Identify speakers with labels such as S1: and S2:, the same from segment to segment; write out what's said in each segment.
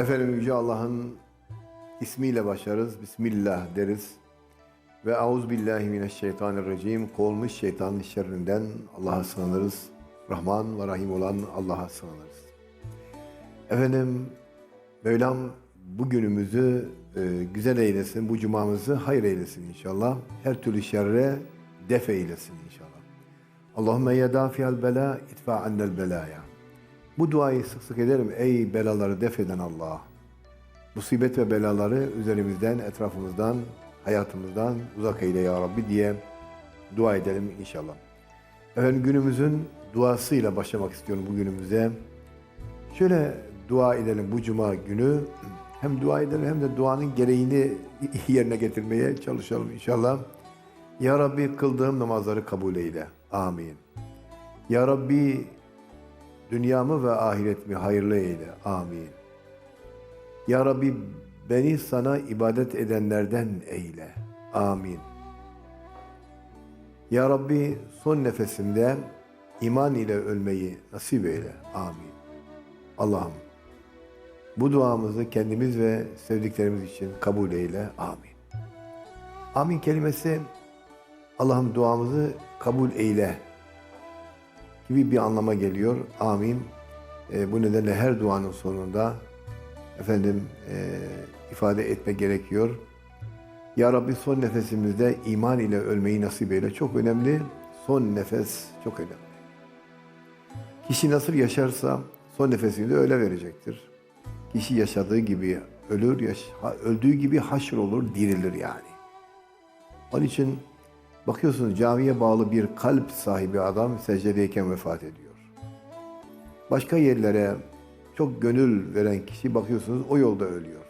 S1: Efendim Yüce Allah'ın ismiyle başlarız. Bismillah deriz. Ve euzubillahimineşşeytanirracim. Kovulmuş şeytanın şerrinden Allah'a sığınırız. Rahman ve Rahim olan Allah'a sığınırız. Efendim Mevlam bugünümüzü e, güzel eylesin, bu cumamızı hayır eylesin inşallah. Her türlü şerre def eylesin inşallah. Allahümme ya dafiyal bela itfa annel belaya. Bu duayı sık sık ederim ey belaları def eden Allah. Musibet ve belaları üzerimizden, etrafımızdan, hayatımızdan uzak eyle ya Rabbi diye dua edelim inşallah. Efendim günümüzün duasıyla başlamak istiyorum bu günümüze. Şöyle dua edelim bu cuma günü. Hem dua edelim hem de duanın gereğini yerine getirmeye çalışalım inşallah. Ya Rabbi kıldığım namazları kabul eyle. Amin. Ya Rabbi dünyamı ve ahiretimi hayırlı eyle. Amin. Ya Rabbi beni sana ibadet edenlerden eyle. Amin. Ya Rabbi son nefesimde iman ile ölmeyi nasip eyle. Amin. Allah'ım bu duamızı kendimiz ve sevdiklerimiz için kabul eyle. Amin. Amin kelimesi Allah'ım duamızı kabul eyle gibi bir anlama geliyor. Amin. E, bu nedenle her duanın sonunda efendim e, ifade etme gerekiyor. Ya Rabbi son nefesimizde iman ile ölmeyi nasip eyle. Çok önemli. Son nefes çok önemli. Kişi nasıl yaşarsa son nefesini de öyle verecektir. Kişi yaşadığı gibi ölür, yaş öldüğü gibi haşr olur, dirilir yani. Onun için bakıyorsunuz camiye bağlı bir kalp sahibi adam secdedeyken vefat ediyor. Başka yerlere çok gönül veren kişi bakıyorsunuz o yolda ölüyor.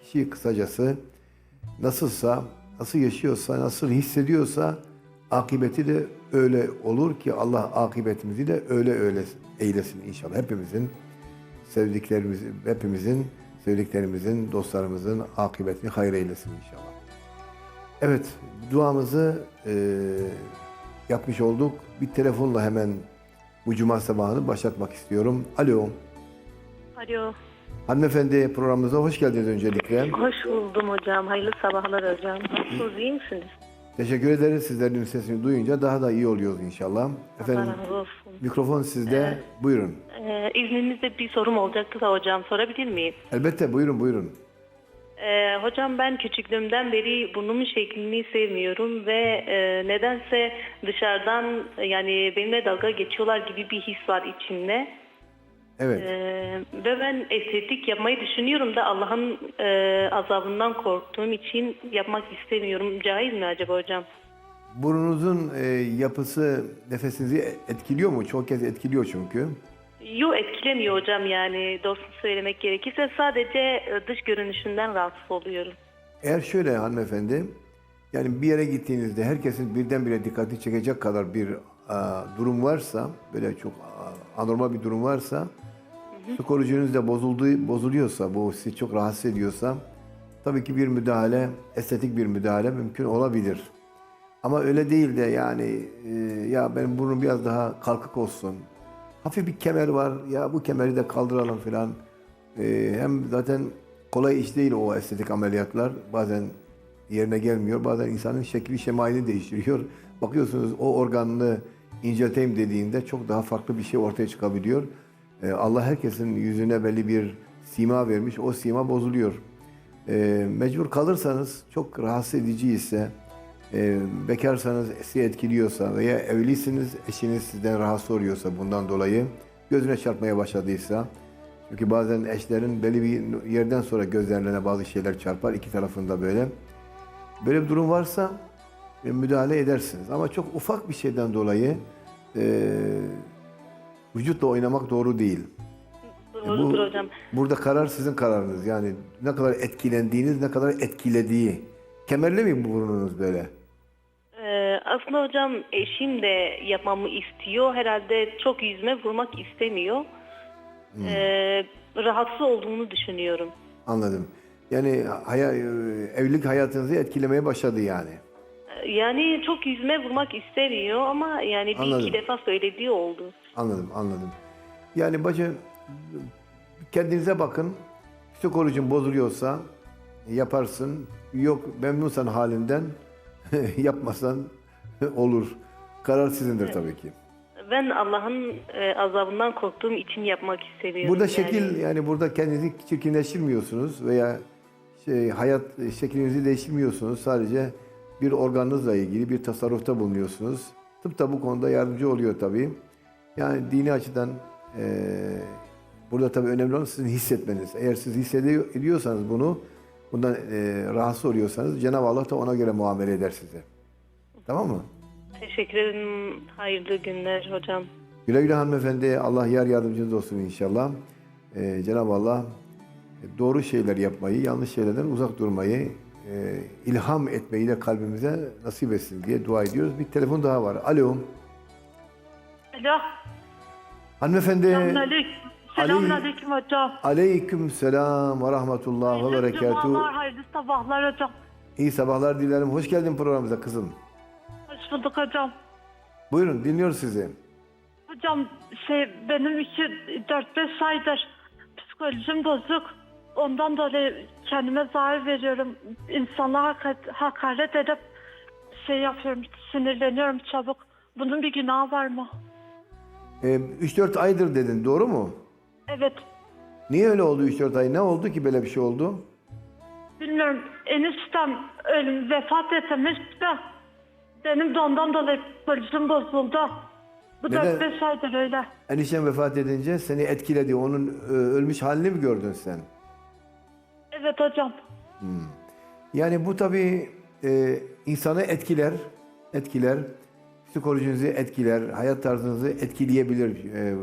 S1: Kişi kısacası nasılsa, nasıl yaşıyorsa, nasıl hissediyorsa akıbeti de öyle olur ki Allah akıbetimizi de öyle öyle eylesin inşallah. Hepimizin sevdiklerimiz, hepimizin sevdiklerimizin, dostlarımızın akıbetini hayır eylesin inşallah. Evet, duamızı e, yapmış olduk. Bir telefonla hemen bu cuma sabahını başlatmak istiyorum. Alo,
S2: Alo.
S1: hanımefendi programımıza hoş geldiniz öncelikle.
S2: Hoş buldum hocam. Hayırlı sabahlar hocam. Nasılsınız? iyi misiniz?
S1: Teşekkür ederiz. Sizlerin sesini duyunca daha da iyi oluyoruz inşallah. Efendim,
S2: Allah olsun.
S1: mikrofon sizde. Buyurun.
S2: Ee, izninizle bir sorum olacaktı da hocam sorabilir miyim?
S1: Elbette buyurun buyurun.
S2: Ee, hocam ben küçüklüğümden beri burnumun şeklini sevmiyorum ve e, nedense dışarıdan yani benimle dalga geçiyorlar gibi bir his var içimde.
S1: Evet.
S2: Ee, ve ben estetik yapmayı düşünüyorum da Allah'ın e, azabından korktuğum için yapmak istemiyorum. Caiz mi acaba hocam?
S1: Burnunuzun e, yapısı nefesinizi etkiliyor mu? Çok kez etkiliyor çünkü.
S2: Yok etkilemiyor hocam yani doğrusunu söylemek gerekirse sadece e, dış görünüşünden rahatsız oluyorum.
S1: Eğer şöyle hanımefendi, yani bir yere gittiğinizde herkesin birdenbire dikkatini çekecek kadar bir a, durum varsa, böyle çok a, anormal bir durum varsa, psikolojiniz de bozulduğu, bozuluyorsa, bu sizi çok rahatsız ediyorsa, tabii ki bir müdahale, estetik bir müdahale mümkün olabilir. Ama öyle değil de yani e, ya benim burnum biraz daha kalkık olsun. Hafif bir kemer var ya bu kemeri de kaldıralım filan. E, hem zaten kolay iş değil o estetik ameliyatlar. Bazen yerine gelmiyor. Bazen insanın şekli şemalini değiştiriyor. Bakıyorsunuz o organını incelteyim dediğinde çok daha farklı bir şey ortaya çıkabiliyor. E, Allah herkesin yüzüne belli bir sima vermiş. O sima bozuluyor. E, mecbur kalırsanız çok rahatsız edici ise e, bekarsanız sizi etkiliyorsa veya evlisiniz eşiniz sizden rahatsız oluyorsa bundan dolayı gözüne çarpmaya başladıysa çünkü bazen eşlerin belli bir yerden sonra gözlerine bazı şeyler çarpar iki tarafında böyle. Böyle bir durum varsa e, müdahale edersiniz. Ama çok ufak bir şeyden dolayı e, vücutla oynamak doğru değil.
S2: Doğrudur hocam.
S1: Burada karar sizin kararınız. Yani ne kadar etkilendiğiniz, ne kadar etkilediği. Kemerli mi bu burnunuz böyle?
S2: Aslında hocam eşim de yapmamı istiyor. Herhalde çok yüzüme vurmak istemiyor. Ee, rahatsız olduğunu düşünüyorum.
S1: Anladım. Yani haya, evlilik hayatınızı etkilemeye başladı yani.
S2: Yani çok yüzüme vurmak istemiyor ama yani bir
S1: Anladım.
S2: iki defa söylediği oldu.
S1: Anladım, anladım. Yani bacı kendinize bakın. psikolojin bozuluyorsa yaparsın. Yok memnunsan halinden yapmasan olur. Karar sizindir tabii ki.
S2: Ben Allah'ın e, azabından korktuğum için yapmak istemiyorum.
S1: Burada şekil yani burada kendinizi çirkinleştirmiyorsunuz veya şey hayat şeklinizi değiştirmiyorsunuz. Sadece bir organınızla ilgili bir tasarrufta bulunuyorsunuz. Tıp da bu konuda yardımcı oluyor tabii. Yani dini açıdan eee, burada tabii önemli olan sizin hissetmeniz. Eğer siz hissediyorsanız bunu, bundan eee, rahatsız oluyorsanız Cenab-ı Allah da ona göre muamele eder size. Tamam mı?
S2: Teşekkür ederim. Hayırlı günler hocam.
S1: Güle güle hanımefendi. Allah yar yardımcınız olsun inşallah. Ee, Cenab-ı Allah doğru şeyler yapmayı, yanlış şeylerden uzak durmayı, e, ilham etmeyi de kalbimize nasip etsin diye dua ediyoruz. Bir telefon daha var. Alo.
S3: Alo.
S1: Hanımefendi.
S3: Selamünaleyküm. Selamünaleyküm hocam.
S1: Aleyküm selam ve rahmetullah ve berekatuhu.
S3: hayırlı sabahlar hocam.
S1: İyi sabahlar dilerim. Hoş geldin programımıza kızım.
S3: Hoş bulduk hocam.
S1: Buyurun dinliyoruz sizi.
S3: Hocam şey benim iki 4-5 aydır psikolojim bozuk. Ondan dolayı kendime zarar veriyorum. İnsanlara haka- hakaret edip şey yapıyorum, sinirleniyorum çabuk. Bunun bir günahı var mı?
S1: Ee, 3-4 aydır dedin doğru mu?
S3: Evet.
S1: Niye öyle oldu 3-4 ay? Ne oldu ki böyle bir şey oldu?
S3: Bilmiyorum eniştem ölüm vefat etmiş de benim de ondan dolayı psikolojim bozuldu. Bu
S1: Neden?
S3: 4-5 aydır öyle.
S1: Enişten vefat edince seni etkiledi. Onun e, ölmüş halini mi gördün sen?
S3: Evet hocam.
S1: Yani bu tabii e, insanı etkiler, etkiler, psikolojinizi etkiler, hayat tarzınızı etkileyebilir. E,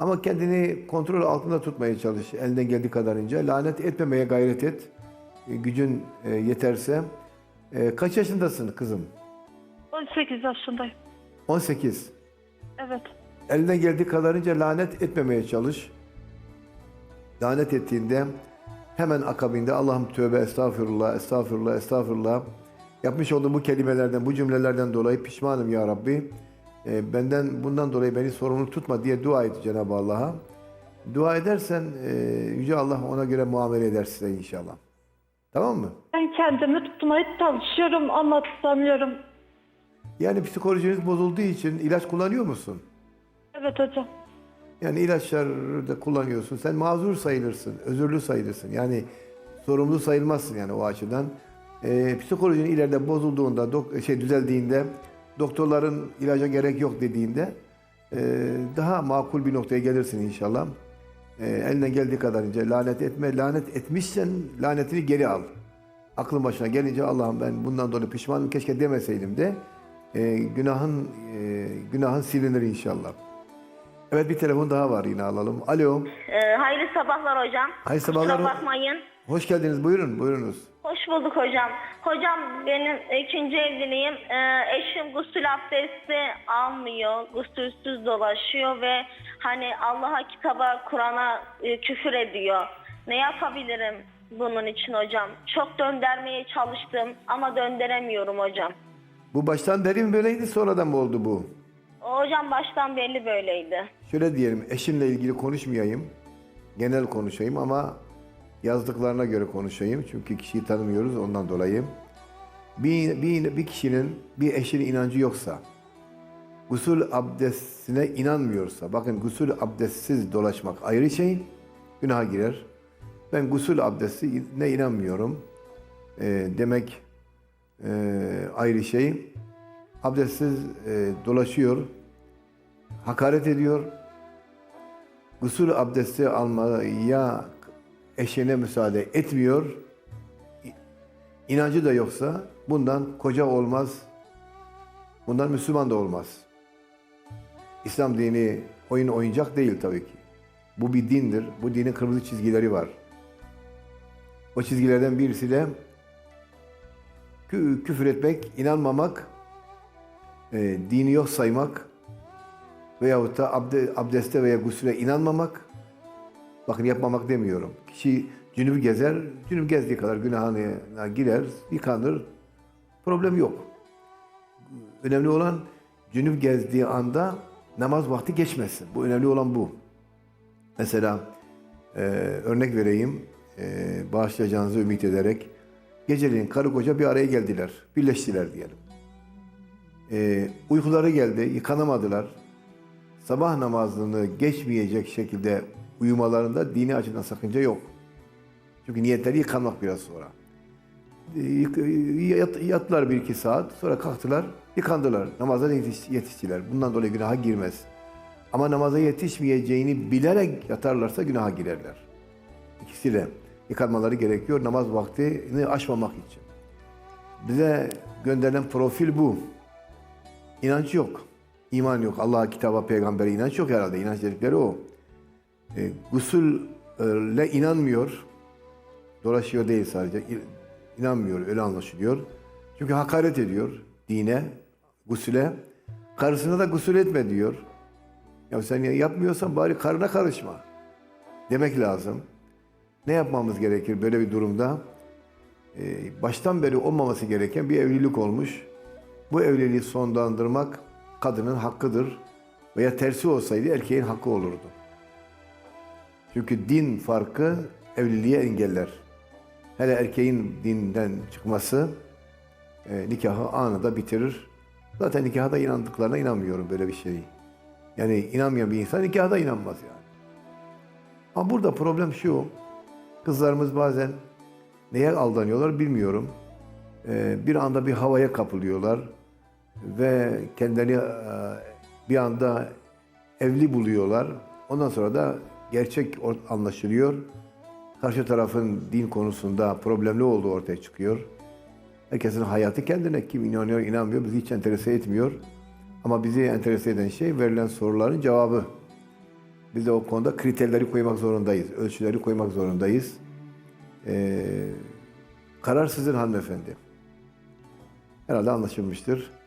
S1: ama kendini kontrol altında tutmaya çalış, elinden geldiği kadarınca. Lanet etmemeye gayret et, E, gücün e, yeterse. E, kaç yaşındasın kızım?
S3: 18 yaşındayım.
S1: 18.
S3: Evet.
S1: Elinden geldiği kadarınca lanet etmemeye çalış. Lanet ettiğinde hemen akabinde Allah'ım tövbe estağfurullah, estağfurullah, estağfurullah. Yapmış olduğum bu kelimelerden, bu cümlelerden dolayı pişmanım ya Rabbi. Ee, benden bundan dolayı beni sorumlu tutma diye dua et Cenab-ı Allah'a. Dua edersen e, Yüce Allah ona göre muamele eder size inşallah. Tamam mı?
S3: Ben kendimi tutmaya çalışıyorum ama tutamıyorum.
S1: Yani psikolojiniz bozulduğu için ilaç kullanıyor musun?
S3: Evet hocam.
S1: Yani ilaçları da kullanıyorsun. Sen mazur sayılırsın, özürlü sayılırsın. Yani sorumlu sayılmazsın yani o açıdan. Ee, psikolojin ileride bozulduğunda, dok- şey düzeldiğinde, doktorların ilaca gerek yok dediğinde e, daha makul bir noktaya gelirsin inşallah. E, elinden geldiği kadarınca lanet etme. Lanet etmişsen lanetini geri al. Aklın başına gelince Allah'ım ben bundan dolayı pişmanım keşke demeseydim de e, günahın e, günahın silinir inşallah. Evet bir telefon daha var yine alalım. Alo.
S4: Ee, hayırlı sabahlar hocam.
S1: Hayırlı sabahlar.
S4: Kusura bakmayın.
S1: Hoş geldiniz. Buyurun. Buyurunuz.
S4: Hoş bulduk hocam. Hocam benim ikinci evliliğim. Ee, eşim gusül abdesti almıyor. Gusülsüz dolaşıyor ve hani Allah'a, kitaba, Kur'an'a e, küfür ediyor. Ne yapabilirim bunun için hocam? Çok döndürmeye çalıştım ama döndüremiyorum hocam.
S1: Bu baştan beri mi böyleydi sonradan mı oldu bu?
S4: Hocam baştan belli böyleydi.
S1: Şöyle diyelim eşimle ilgili konuşmayayım. Genel konuşayım ama yazdıklarına göre konuşayım. Çünkü kişiyi tanımıyoruz ondan dolayı. Bir, bir, bir kişinin bir eşinin inancı yoksa, gusül abdestine inanmıyorsa, bakın gusül abdestsiz dolaşmak ayrı şey, günaha girer. Ben gusül abdestine inanmıyorum e, demek e, ayrı şey. Abdestsiz e, dolaşıyor, hakaret ediyor. Gusül abdesti almaya eşine müsaade etmiyor. İnancı da yoksa bundan koca olmaz. Bundan Müslüman da olmaz. İslam dini oyun oyuncak değil tabii ki. Bu bir dindir. Bu dinin kırmızı çizgileri var. O çizgilerden birisi de kü- küfür etmek, inanmamak, e, dini yok saymak veyahut da abde, abdeste veya gusüle inanmamak. Bakın yapmamak demiyorum. Kişi cünüp gezer, cünüp gezdiği kadar günahına girer, yıkanır. Problem yok. Önemli olan cünüp gezdiği anda namaz vakti geçmesin. Bu önemli olan bu. Mesela e, örnek vereyim. e, bağışlayacağınızı ümit ederek geceleyin karı koca bir araya geldiler. Birleştiler diyelim. E, uykuları geldi, yıkanamadılar. Sabah namazını geçmeyecek şekilde uyumalarında dini açıdan sakınca yok. Çünkü niyetleri yıkanmak biraz sonra. E, yık- yat- Yattılar bir iki saat, sonra kalktılar, yıkandılar. Namaza yetiş- yetiştiler. Bundan dolayı günaha girmez. Ama namaza yetişmeyeceğini bilerek yatarlarsa günaha girerler. İkisi de yıkanmaları gerekiyor namaz vaktini aşmamak için. Bize gönderilen profil bu. İnanç yok. İman yok. Allah'a, kitaba, peygambere inanç yok herhalde. İnanç dedikleri o. E, gusülle inanmıyor. Dolaşıyor değil sadece. İnanmıyor. Öyle anlaşılıyor. Çünkü hakaret ediyor dine, gusüle. Karısına da gusül etme diyor. Ya sen ya yapmıyorsan bari karına karışma. Demek lazım. Ne yapmamız gerekir böyle bir durumda? Ee, baştan beri olmaması gereken bir evlilik olmuş. Bu evliliği sonlandırmak kadının hakkıdır. Veya tersi olsaydı erkeğin hakkı olurdu. Çünkü din farkı evliliği engeller. Hele erkeğin dinden çıkması e, nikahı anında bitirir. Zaten nikaha da inandıklarına inanmıyorum böyle bir şeyi. Yani inanmayan bir insan nikaha da inanmaz yani. Ama burada problem şu. Kızlarımız bazen neye aldanıyorlar bilmiyorum. Ee, bir anda bir havaya kapılıyorlar ve kendilerini e, bir anda evli buluyorlar. Ondan sonra da gerçek or- anlaşılıyor. Karşı tarafın din konusunda problemli olduğu ortaya çıkıyor. Herkesin hayatı kendine. Kim inanıyor, inanmıyor bizi hiç enterese etmiyor. Ama bizi enterese eden şey verilen soruların cevabı. Biz de o konuda kriterleri koymak zorundayız. Ölçüleri koymak zorundayız. Ee, karar sizin hanımefendi. Herhalde anlaşılmıştır.